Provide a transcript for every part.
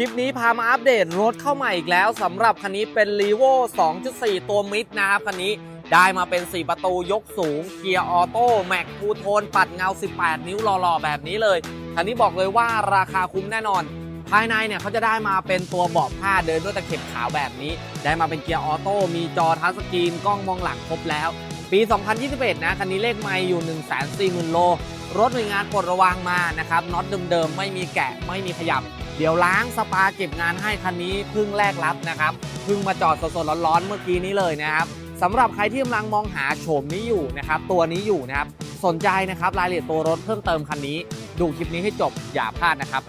คลิปนี้พามาอัปเดตรถเข้ามาอีกแล้วสำหรับคันนี้เป็น r e v o 2.4 ตัวมิดนะครับคันนี้ได้มาเป็น 4 ประตูยกสูง เกียร์ออโต้แม็กทูโทน ปัดเงา 18 นิ้วหล่อๆ แบบนี้เลยคันนี้บอกเลยว่าราคาคุ้มแน่นอน ภายในเนี่ยเขาจะได้มาเป็นตัวเบาะผ้าเดินด้วยตะเข็บขาวแบบนี้ ได้มาเป็นเกียร์ออโต้มีจอทัชสกรีนกล้องมองหลังครบแล้ว ปี 2021 นะคันนี้เลขไม่อยู่ 140,000 โล รถหน่วยงานปลดระวางมานะครับน็อตเดิมๆไม่มีแกะไม่มีขยับ เดี๋ยวล้างสปาเก็บงานให้คันนี้เพิ่งแรกรับนะครับเพิ่งมาจอดสดๆร้อนๆเมื่อกี้นี้เลยนะครับสำหรับใครที่กำลังมองหาโฉมนี้อยู่นะครับตัวนี้อยู่นะครับสนใจนะครับรายละเอียดตัวรถเพิ่มเติมคันนี้ ดูคลิปนี้ให้จบอย่าพลาดนะครับ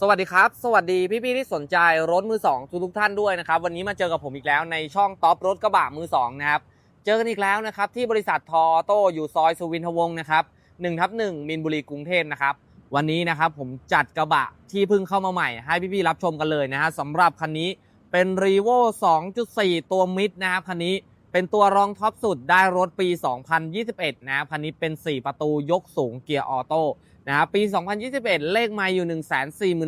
สวัสดีครับ สวัสดีพี่ๆที่สนใจรถมือ2ทุกท่านด้วยนะครับวันนี้มาเจอกับผมอีกแล้วในช่องท็อปรถกระบะมือ2นะครับเจอกันอีกแล้วนะครับที่บริษัททอโต้อยู่ซอยสุวินทวงศ์นะครับ1ทับ1มินบุรีกรุงเทพนะครับ วันนี้นะครับผมจัดกระบะที่เพิ่งเข้ามาใหม่ ให้พี่ๆรับชมกันเลยนะฮะสำหรับคันนี้เป็น r e v o 2.4 ตัวมิดนะครับคันนี้เป็นตัวรองท็อปสุดได้รถปี 2021 นะครับคันนี้เป็น 4 ประตูยกสูงเกียร์ออโต้นะครับปี 2021 เลขไมาอยู่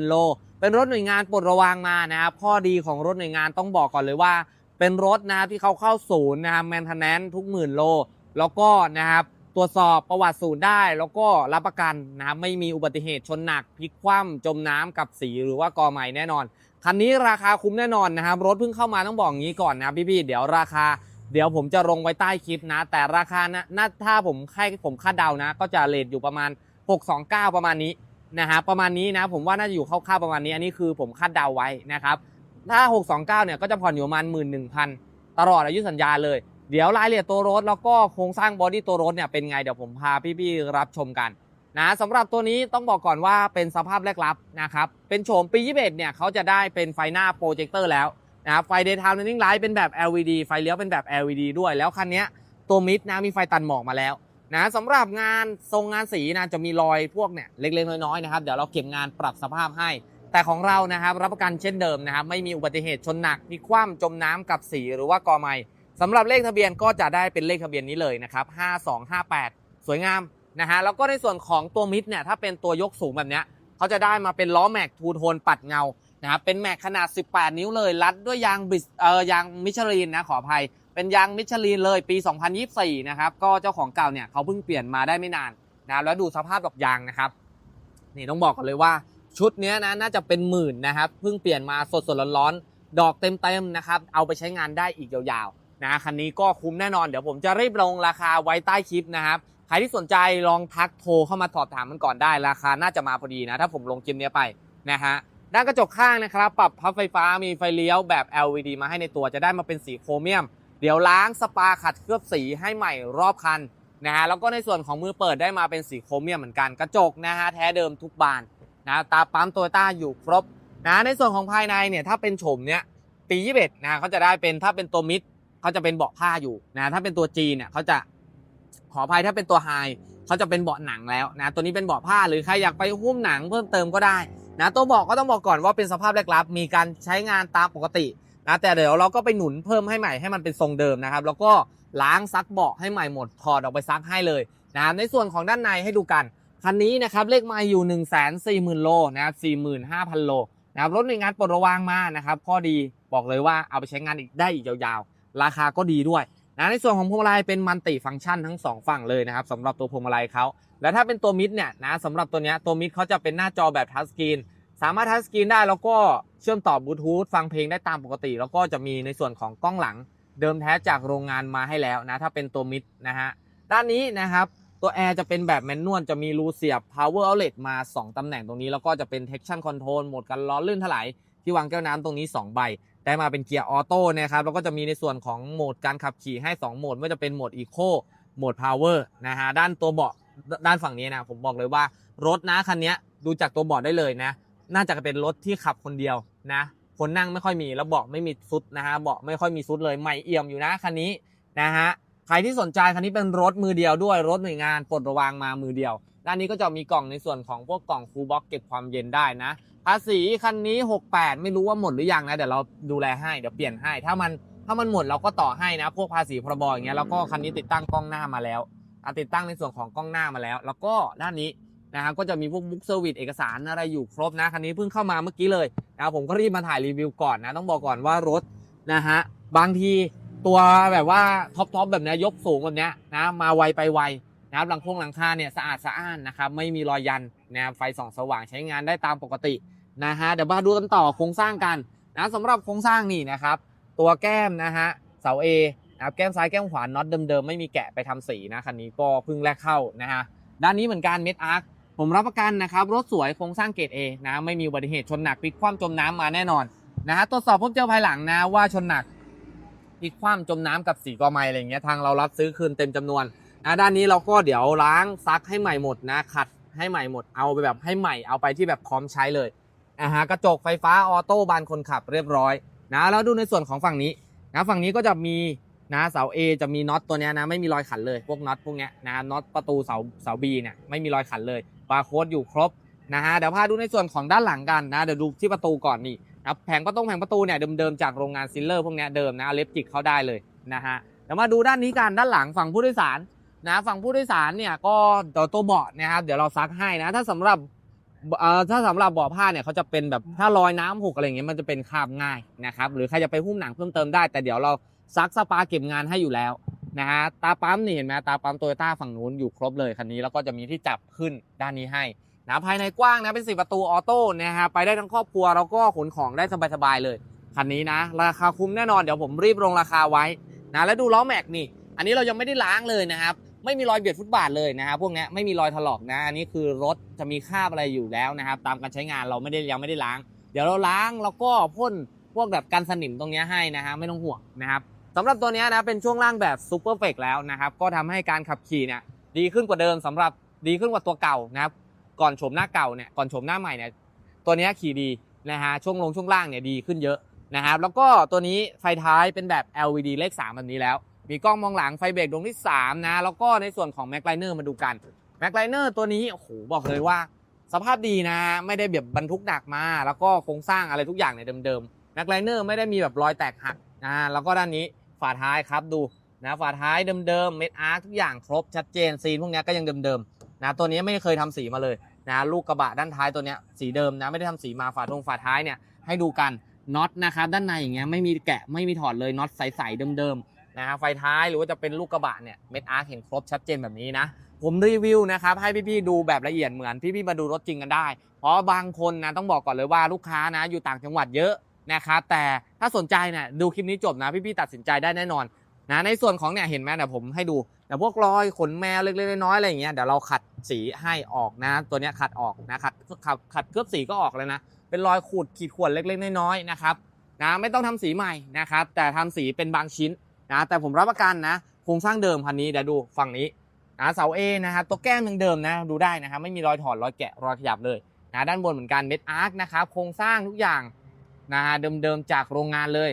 140,000 โล เป็นรถหน่วยงานปลดระวางมานะครับข้อดีของรถหน่วยงานต้องบอกก่อนเลยว่า เป็นรถนะครับที่เขาเข้าศูนย์นะครับแมนเทนแนนทุกหมื่นโล แล้วก็นะครับ ตรวจสอบประวัติศูนย์ได้ แล้วก็รับประกันนะครับไม่มีอุบัติเหตุชนหนักพลิกคว่ำจมน้ำกับสีหรือว่ากอใหม่แน่นอน คันนี้ราคาคุ้มแน่นอนนะครับรถเพิ่งเข้ามาต้องบอกงี้ก่อนนะพี่ๆเดี๋ยวราคาเดี๋ยวผมจะลงไว้ใต้คลิปนะ แต่ราคานะน่าถ้าผมให้ผมคาดเดานะ ก็จะเลทอยู่ประมาณ 629 ประมาณนี้นะฮะประมาณนี้นะผมว่าน่าจะอยู่คร่าวๆประมาณนี้อันนี้คือผมคาดเดาไว้นะครับถ้า 629เนี่ยก็จะผ่อนอยู่ประมาณ11,000 ตลอดอายุสัญญาเลย เดี๋ยวรายละเอียดตัวรถแล้วก็โครงสร้างบอดี้ตัวรถเนี่ยเป็นไงเดี๋ยวผมพาพี่ๆรับชมกันนะสำหรับตัวนี้ต้องบอกก่อนว่าเป็นสภาพแรกรับนะครับเป็นโฉมปี 21 เนี่ยเขาจะได้เป็นไฟหน้าโปรเจคเตอร์แล้วนะครับไฟ daytime running light เป็นแบบ LED ไฟเลี้ยวเป็นแบบ LED ด้วยแล้วคันนี้ตัวมิดนะมีไฟตันหมอกมาแล้วนะสำหรับงานทรงงานสีนะจะมีรอยพวกเนี่ยเล็กๆน้อยๆนะครับเดี๋ยวเราเก็บงานปรับสภาพให้ แต่ของเรานะครับรับประกันเช่นเดิมนะครับไม่มีอุบัติเหตุชนหนัก มีคว่ำจมน้ำกับสีหรือว่ากอไม้ สำหรับเลขทะเบียนก็จะได้เป็นเลขทะเบียนนี้เลยนะครับ 5258 สวยงามนะฮะ แล้วก็ในส่วนของตัวมิดเนี่ย ถ้าเป็นตัวยกสูงแบบเนี้ยเขาจะได้มาเป็นล้อแม็กทูโทนปัดเงา นะครับ เป็นแม็กขนาด 18 นิ้วเลย รัดด้วยยางบิสเอ่อยางมิชลินนะ ขออภัย เป็นยางมิชลินเลยปี 2024 นะครับ ก็เจ้าของเก่าเนี่ยเขาเพิ่งเปลี่ยนมาได้ไม่นานนะแล้วดูสภาพดอกยางนะครับ นี่ต้องบอกกันเลยว่าชุดเนี้นะน่าจะเป็นหมื่นนะครับ เพิ่งเปลี่ยนมาสดสดๆร้อนๆ ดอกเต็มๆนะครับ เอาไปใช้งานได้อีกยาว นะคันนี้ก็คุ้มแน่นอนเดี๋ยวผมจะรีบลงราคาไว้ใต้คลิปนะครับใครที่สนใจลองทักโทรเข้ามาสอบถามมันก่อนได้ราคาน่าจะมาพอดีนะ ถ้าผมลงคลิปเนี้ยไปนะฮะด้านกระจกข้างนะครับ ปรับพับไฟฟ้ามีไฟเลี้ยวแบบ LED มาให้ในตัวจะได้มาเป็นสีโครเมียม เดี๋ยวล้างสปาขัดเคลือบสีให้ใหม่รอบคันนะฮะแล้วก็ในส่วนของมือเปิดได้มาเป็นสีโครเมียมเหมือนกันกระจกนะฮะแท้เดิมทุกบานนะตาปั๊มโตโยต้าอยู่ครบนะในส่วนของภายในเนี่ยถ้าเป็นโฉมเนี้ยปี21นะเขาจะได้เป็นถ้าเป็นตัวมิด เขาจะเป็นเบาะผ้าอยู่นะถ้าเป็นตัวจีเนี่ยเขาจะขออภัยถ้าเป็นตัวไฮเขาจะเป็นเบาะหนังแล้วนะตัวนี้เป็นเบาะผ้าหรือใครอยากไปหุ้มหนังเพิ่มเติมก็ได้นะตัวเบาะก็ต้องบอกก่อนว่าเป็นสภาพแรกรับ มีการใช้งานตามปกตินะแต่เดี๋ยวเราก็ไปหนุนเพิ่มให้ใหม่ให้มันเป็นทรงเดิมนะครับ แล้วก็ล้างซักเบาะให้ใหม่หมดถอดออกไปซักให้เลยนะในส่วนของด้านในให้ดูกันคันนี้นะครับเลขไมาอยู่ 1 4 0 0 0 0 โลนะครับ45,000 โลนะครับรถหน่วยงานปลดระวางมานะครับข้อดีบอกเลยว่าเอาไปใช้งานอีกได้อีกยาวๆ ราคาก็ดีด้วยนะในส่วนของพวงมาลัยเป็นมันติฟังก์ชันทั้ง 2 ฝั่งเลยนะครับสำหรับตัวพวงมาลัยเขาแล้วถ้าเป็นตัวมิดเนี่ยนะสำหรับตัวนี้ตัวมิดเขาจะเป็นหน้าจอแบบทัชสกรีนสามารถทัชสกรีนได้แล้วก็เชื่อมต่อบลูทูธฟังเพลงได้ตามปกติ แล้วก็จะมีในส่วนของกล้องหลังเดิมแท้จากโรงงานมาให้แล้วนะถ้าเป็นตัวมิดนะฮะด้านนี้นะครับตัวแอร์จะเป็นแบบแมนนวลจะมีรูเสียบ power outlet มา 2 ตำแหน่งตรงนี้ แล้วก็จะเป็น traction control โหมดกันล้อลื่นถลายที่วางแก้วน้ำตรงนี้ 2 ใบ ได้มาเป็นเกียร์ออโต้นะครับแล้วก็จะมีในส่วนของโหมดการขับขี่ให้ 2 โหมดไม่ว่าจะเป็นโหมด eco โหมด power นะฮะด้านตัวเบาะด้านฝั่งนี้นะผมบอกเลยว่ารถนะคันนี้ดูจากตัวเบาะได้เลยนะ น่าจะเป็นรถที่ขับคนเดียวนะคนนั่งไม่ค่อยมีแล้วเบาะไม่มีซุดนะฮะเบาะไม่ค่อยมีซุดเลยใหม่เอี่ยมอยู่นะคันนี้นะฮะใครที่สนใจคันนี้เป็นรถมือเดียวด้วยรถหน่วยงานปลดระวางมามือเดียว ด้านนี้ก็จะมีกล่องในส่วนของพวกกล่องคูลบ็อกเก็บความเย็นได้นะ ภาษีคันนี้ 68 ไม่รู้ว่าหมดหรือยังนะ เดี๋ยวเราดูแลให้ เดี๋ยวเปลี่ยนให้ ถ้ามันถ้ามันหมดเราก็ต่อให้นะ พวกภาษีพรบอย่างเงี้ย แล้วก็คันนี้ติดตั้งกล้องหน้ามาแล้วติดตั้งในส่วนของกล้องหน้ามาแล้ว แล้วก็ด้านนี้นะครับก็จะมีพวกบุ๊กเซอร์วิสเอกสารอะไรอยู่ครบนะ คันนี้เพิ่งเข้ามาเมื่อกี้เลยนะครับผมก็รีบมาถ่ายรีวิวก่อนนะ ต้องบอกก่อนว่ารถนะฮะบางทีตัวแบบว่าท็อปทอปแบบนี้ยยกสูงแบบเนี้ยนะมาไวไปไว นะครับหลังพงหลังคาเนี่ยสะอาดสะอ้านนะครับไม่มีรอยยันนะครับไฟส่องสว่างใช้งานได้ตามปกตินะฮะเดี๋ยวมาดูกันต่อโครงสร้างกันนะสำหรับโครงสร้างนี่นะครับ ตัวแก้มนะฮะเสา A นะครับแก้มซ้ายแก้มขวาน็อตเดิมๆไม่มีแกะไปทำสีนะคันนี้ก็เพิ่งแรกเข้านะฮะด้านนี้เหมือนกันเม็ดอาร์คผมรับประกันนะครับรถสวยโครงสร้างเกรด A นะไม่มีอุบัติเหตุชนหนักพลิกคว่ำจมน้ำมาแน่นอนนะฮะตรวจสอบพบเจอภายหลังนะว่าชนหนักพลิกคว่ำจมน้ำกับสีกอไม้อะไรเงี้ยทางเรารับซื้อคืนเต็มจำนวน นะด้านนี้เราก็เดี๋ยวล้างซักให้ใหม่หมดนะขัดให้ใหม่หมดเอาไปแบบให้ใหม่เอาไปที่แบบพร้อมใช้เลยนะฮะกระจกไฟฟ้าออโต้บานคนขับเรียบร้อยนะแล้วดูในส่วนของฝั่งนี้นะฝั่งนี้ก็จะมีนะเสา A จะมีน็อตตัวนี้นะไม่มีรอยขันเลยพวกน็อตพวกเนี้ยนะน็อตประตูเสาเสา B เนี่ยไม่มีรอยขันเลยบาร์โค้ดอยู่ครบนะฮะเดี๋ยวพาดูในส่วนของด้านหลังกันนะเดี๋ยวดูที่ประตูก่อนนี่นะแผงประตูแผงประตูเนี่ยเดิมๆจากโรงงานซิลเลอร์พวกเนี้ยเดิมนะเอาเล็บจิกเข้าได้เลยนะฮะเดี๋ยวมาดูด้านนี้กันด้านหลังฝั่งผู้โดยสาร นะฝั่งผู้โดยสารเนี่ยก็ตัวตัวเบาะนะครับเดี๋ยวเราซักให้นะ ถ้าสำหรับเอ่อถ้าสำหรับเบาะผ้าเนี่ยเขาจะเป็นแบบถ้ารอยน้ำหกอะไรเงี้ยมันจะเป็นคาบง่ายนะครับหรือใครจะไปหุ้มหนังเพิ่มเติมได้ แต่เดี๋ยวเราซักสปาเก็บงานให้อยู่แล้วนะฮะตาปั๊มนี่เห็นไหมตาปั๊มโตโยต้าฝั่งนู้นอยู่ครบเลยคันนี้แล้วก็จะมีที่จับขึ้นด้านนี้ให้นะภายในกว้างนะเป็นสี่ประตูออโต้นะฮะไปได้ทั้งครอบครัวแล้วก็ขนของได้สบายๆเลยคันนี้นะ ราคาคุ้มแน่นอนเดี๋ยวผมรีบลงราคาไว้นะแล้วดูล้อแม็กนี่ อันนี้เรายังไม่ได้ล้างเลยนะครับ ไม่มีรอยเบียดฟุตบาทเลยนะครับพวกนี้ไม่มีรอยถลอกนะอันนี้คือรถจะมีคราบอะไรอยู่แล้วนะครับ ตามการใช้งานเราไม่ได้ยังไม่ได้ล้าง เดี๋ยวเราล้างแล้วก็พ่นพวกแบบกันสนิมตรงนี้ให้นะฮะไม่ต้องห่วงนะครับสำหรับตัวนี้นะเป็นช่วงล่างแบบซูเปอร์เฟกแล้วนะครับก็ทำให้การขับขี่เนี่ยดีขึ้นกว่าเดิมสำหรับดีขึ้นกว่าตัวเก่านะครับก่อนโฉมหน้าเก่าเนี่ยก่อนโฉมหน้าใหม่เนี่ยตัวนี้ขี่ดีนะฮะช่วงลงช่วงล่างเนี่ยดีขึ้นเยอะนะครับแล้วก็ตัวนี้ไฟท้ายเป็นแบบ LED เลข 3 แบบนี้แล้ว มีกล้องมองหลังไฟเบรกดวงที่ 3 นะ แล้วก็ในส่วนของแม็กไลเนอร์มาดูกันแม็กไลเนอร์ตัวนี้โอ้โหบอกเลยว่า สภาพดีนะ ไม่ได้แบบบรรทุกหนักมา แล้วก็โครงสร้างอะไรทุกอย่างเนี่ยเดิมๆแม็กไลเนอร์ไม่ได้มีแบบรอยแตกหักนะแล้วก็ด้านนี้ฝาท้ายครับดูนะฝาท้ายเดิมๆเม็ดอาร์ทุกอย่างครบชัดเจนซีนพวกนี้ก็ยังเดิมๆนะตัวนี้ไม่เคยทำสีมาเลยนะลูกกระบะด้านท้ายตัวเนี้ยสีเดิมนะไม่ได้ทำสีมาฝาทงฝาท้ายเนี่ยให้ดูกันน็อตนะครับด้านในอย่างเงี้ยไม่มีแกะไม่มีถอดเลยน็อตใสๆเดิมๆ นะฮะไฟท้ายหรือว่าจะเป็นลูกกระบะเนี่ยเม็ดอาร์เห็นครบชัดเจนแบบนี้นะ ผมรีวิวนะครับให้พี่ๆดูแบบละเอียดเหมือนพี่ๆมาดูรถจริงกันได้ เพราะบางคนนะต้องบอกก่อนเลยว่าลูกค้านะอยู่ต่างจังหวัดเยอะนะครับแต่ถ้าสนใจเนี่ยดูคลิปนี้จบนะพี่ๆตัดสินใจได้แน่นอนนะในส่วนของเนี่ยเห็นไหมเดี๋ยวผมให้ดูแต่พวกรอยขนแมวเล็กๆน้อยๆอะไรอย่างเงี้ยเดี๋ยวเราขัดสีให้ออกนะ ตัวเนี้ยขัดออกนะขัดขัดขัดเคลือบสีก็ออกเลยนะ เป็นรอยขูดขีดข่วนเล็กๆน้อยๆนะครับนะไม่ต้องทำสีใหม่นะครับแต่ทำสีเป็นบางชิ้น นะแต่ผมรับประกันนะโครงสร้างเดิมคันนี้เดี๋ยวดูฝั่งนี้นะเสา A นะครับตัวแก้มยังเดิมนะดูได้นะครับไม่มีรอยถอดรอยแกะรอยขยับเลยนะด้านบนเหมือนกันเม็ดอาร์คนะครับโครงสร้างทุกอย่างนะฮะเดิมๆจากโรงงานเลย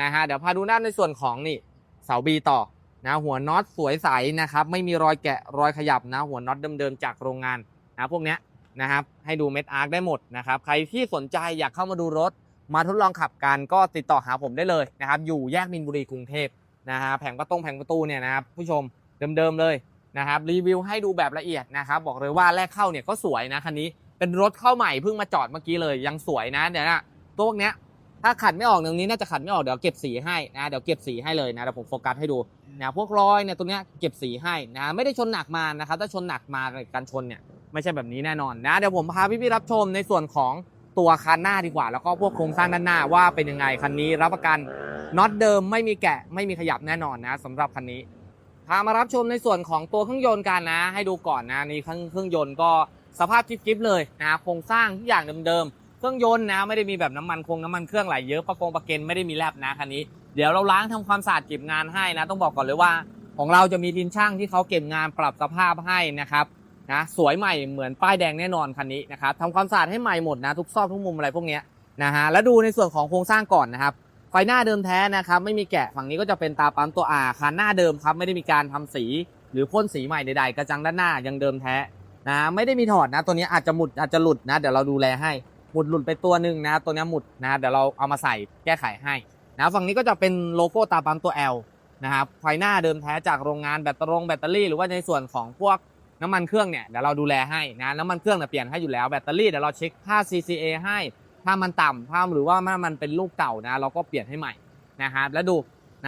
นะฮะเดี๋ยวพาดูด้านในส่วนของนี่เสา B ต่อนะหัวน็อตสวยใสนะครับไม่มีรอยแกะรอยขยับนะ หัวน็อตเดิมๆจากโรงงานนะพวกเนี้ยนะครับให้ดูเม็ดอาร์คได้หมดนะครับใครที่สนใจอยากเข้ามาดูรถ มาทดลองขับกันก็ติดต่อหาผมได้เลยนะครับอยู่แยกมินบุรีกรุงเทพ นะฮะแผงประตงแผงประตูเนี่ยนะครับผู้ชมเดิมๆเลยนะครับรีวิวให้ดูแบบละเอียดนะครับบอกเลยว่าแรกเข้าเนี่ยก็สวยนะคันนี้เป็นรถเข้าใหม่เพิ่งมาจอดเมื่อกี้เลยยังสวยนะเดี๋ยวนะตัวพวกเนี้ยถ้าขัดไม่ออกตรงนี้น่าจะขัดไม่ออกเดี๋ยวเก็บสีให้นะเดี๋ยวเก็บสีให้เลยนะเดี๋ยวผมโฟกัสให้ดูนะพวกรอยเนี่ยตรงเนี้ยเก็บสีให้นะไม่ได้ชนหนักมานะครับถ้าชนหนักมาการชนเนี่ยไม่ใช่แบบนี้แน่นอนนะเดี๋ยวผมพาพี่ๆรับชมในส่วนของ ตัวคันหน้าดีกว่า แล้วก็พวกโครงสร้างด้านหน้าว่าเป็นยังไงคันนี้รับประกันน็อตเดิมไม่มีแกะไม่มีขยับแน่นอนนะสำหรับคันนี้พามารับชมในส่วนของตัวเครื่องยนต์กันนะ ให้ดูก่อนนะนี่เครื่องเครื่องยนต์ก็สภาพจิ๊บๆเลยนะโครงสร้างทุกอย่างเดิมๆเครื่องยนต์นะไม่ได้มีแบบน้ำมันคงน้ำมันเครื่องไหลเยอะประกงประเก็นไม่ได้มีแลบนะคันนี้เดี๋ยวเราล้างทำความสะอาดเก็บงานให้นะ ต้องบอกก่อนเลยว่า ของเราจะมีทีมช่างที่เขาเก็บงานปรับสภาพให้นะครับ นะสวยใหม่เหมือนป้ายแดงแน่นอนคันนี้นะครับทำความสะอาดให้ใหม่หมดนะทุกซอกทุกมุมอะไรพวกนี้นะฮะแล้วดูในส่วนของโครงสร้างก่อนนะครับไฟหน้าเดิมแท้นะครับไม่มีแกะฝั่งนี้ก็จะเป็นตาปั๊มตัว R คันหน้าเดิมครับไม่ได้มีการทำสีหรือพ่นสีใหม่ใดๆกระจังด้านหน้ายังเดิมแท้นะไม่ได้มีถอดนะ ตัวนี้อาจจะหมุดอาจจะหลุดนะเดี๋ยวเราดูแลให้หมุดหลุดไปตัวหนึ่งนะตัวนี้หมุดนะเดี๋ยวเราเอามาใส่แก้ไขให้นะฝั่งนี้ก็จะเป็นโลโก้ตาปั๊มตัว L นะครับไฟหน้าเดิมแท้จากโรงงานแบตเตอรงแบตเตอรี่หรือว่าในส่วนของพวก น้ำมันเครื่องเนี่ยเดี๋ยวเราดูแลให้นะน้ำมันเครื่องเนี่ยเปลี่ยนให้อยู่แล้วแบตเตอรี่เดี๋ยวเราเช็คค่า CCA ให้ ถ้ามันต่ำถ้าหรือว่ามันเป็นลูกเก่านะ เราก็เปลี่ยนให้ใหม่นะครับแล้วดู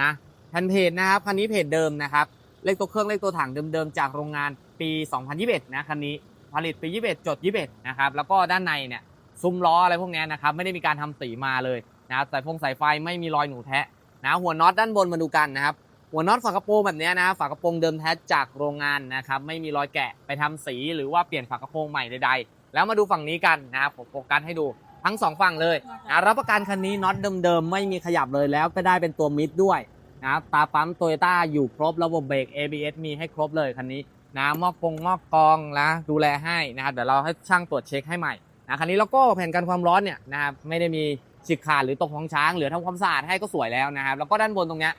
นะแผ่นเพจนะครับคันนี้เพจเดิมนะครับเลขตัวเครื่องเลขตัวถังเดิมๆจากโรงงานปี 2021 นะคันนี้ผลิตปี 21 จด 21 นะครับแล้วก็ด้านในเนี่ยซุ้มล้ออะไรพวกนี้นะครับไม่ได้มีการทำสีมาเลยนะสายฟงสายไฟไม่มีรอยหนูแทะนะหัวน็อตด้านบนมาดูกันนะครับ หัวน็อตฝากระโปรงแบบนี้นะฝากระโปรงเดิมแท้จากโรงงานนะครับไม่มีรอยแกะไปทำสีหรือว่าเปลี่ยนฝากระโปรงใหม่ใดๆ แล้วมาดูฝั่งนี้กันนะครับผมโฟกัสให้ดูทั้งสองฝั่งเลยนะรับประกันคันนี้น็อตเดิมๆไม่มีขยับเลยแล้วก็ได้เป็นตัวมิดด้วยนะตาปั๊มโตโยต้าอยู่ครบระบบเบรก ABS มีให้ครบเลยคันนี้นะมอกกงมอกกองนะดูแลให้นะครับเดี๋ยวเราให้ช่างตรวจเช็คให้ใหม่นะคันนี้แล้วก็แผ่นกันความร้อนเนี่ยนะครับไม่ได้มีฉีกขาดหรือตกของช้างหลือทำความสะอาดให้ก็สวยแล้วนะครับแล้วก็ด้านบนตรงเนี้ย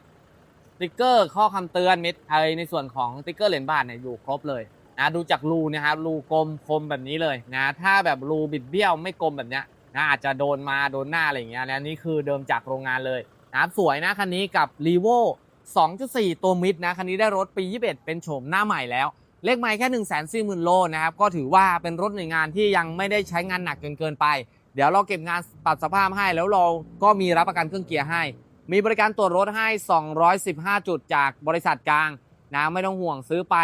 ติ๊กเกอร์ข้อคำเตือนเม็ดไอในส่วนของติ๊กเกอร์เหรียญบาทเนี่ยอยู่ครบเลยนะดูจากรูนะครับรูกลมคมแบบนี้เลยนะถ้าแบบรูบิดเบี้ยวไม่กลมแบบเนี้ยนะอาจจะโดนมาโดนหน้าอะไรอย่างเงี้ยนะนี่คือเดิมจากโรงงานเลยนะครับสวยนะคันนี้กับ r ีโว2.4 ตัวมิดนะคันนี้ได้รถปี 21 เป็นโฉมหน้าใหม่แล้ว เลขไม่แค่ 1 4 0 0 0 0 โลนะครับก็ถือว่าเป็นรถหน่วยงานที่ยังไม่ได้ใช้งานหนักจนเกินไป เดี๋ยวเราเก็บงานปรับสภาพให้แล้วเราก็มีรับประกันเครื่องเกียร์ให้ มีบริการตรวจรถให้ 215 จุดจากบริษัทกลางนะไม่ต้องห่วงซื้อไป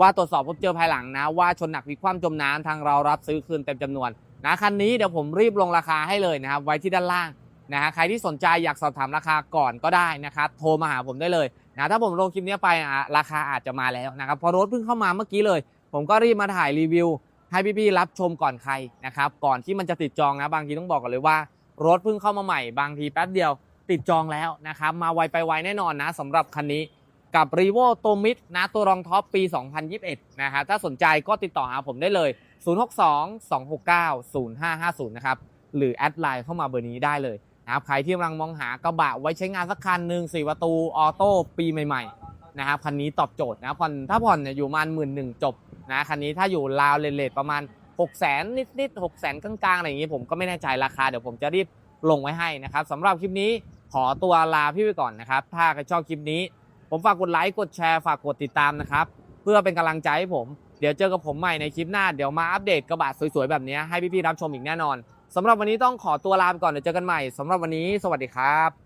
ว่าตรวจสอบพบเจอภายหลังนะ ว่าชนหนักพลิกคว่ำจมน้ำทางเรารับซื้อคืนเต็มจำนวนนะคันนี้เดี๋ยวผมรีบลงราคาให้เลยนะครับไว้ที่ด้านล่างนะฮะใครที่สนใจอยากสอบถามราคาก่อนก็ได้นะครับโทรมาหาผมได้เลยนะถ้าผมลงคลิปนี้ไปอะราคาอาจจะมาแล้วนะครับพอรถเพิ่งเข้ามาเมื่อกี้เลย ผมก็รีบมาถ่ายรีวิว ให้พี่ๆรับชมก่อนใครนะครับก่อนที่มันจะติดจองนะบางทีต้องบอกกันเลยว่า รถเพิ่งเข้ามาใหม่บางทีแป๊บเดียว ติดจองแล้วนะครับ มาไวไปไวแน่นอนนะสำหรับคันนี้กับ r ีโวตัวมิดนะตัวรองท็อปปี 2021 นะฮะถ้าสนใจก็ติดต่อหาผมได้เลย 062 269 0550 นะครับ หรือแอดไลน์เข้ามาเบอร์นี้ได้เลยนะครับใครที่กำลังมองหากระบะไว้ใช้งานสักคันหนึ่งสี่ประตูออโต้ปีใหม่ๆนะครับคันนี้ตอบโจทย์นะผ่อนถ้าผ่อนเนี่ยอยู่ประมาณหมื่นหนึ่งจบนะคันนี้ถ้าอยู่ราวเลทประมาณ 6 0 0 0 0นิดๆ6 0 0 0 0กลางๆอะไรอย่างนี้ผมก็ไม่แน่ใจราคาเดี๋ยวผมจะรีบลงไว้ให้นะครับสำหรับคลิปนี้ ขอตัวลาพี่ไปก่อนนะครับ ถ้าใครชอบคลิปนี้ ผมฝากกดไลค์กดแชร์ฝากกดติดตามนะครับ เพื่อเป็นกำลังใจให้ผม เดี๋ยวเจอกับผมใหม่ในคลิปหน้า เดี๋ยวมาอัปเดตกระบะสวยๆแบบนี้ให้พี่ๆรับชมอีกแน่นอนสำหรับวันนี้ต้องขอตัวลาไปก่อนเดี๋ยวเจอกันใหม่สำหรับวันนี้ สวัสดีครับ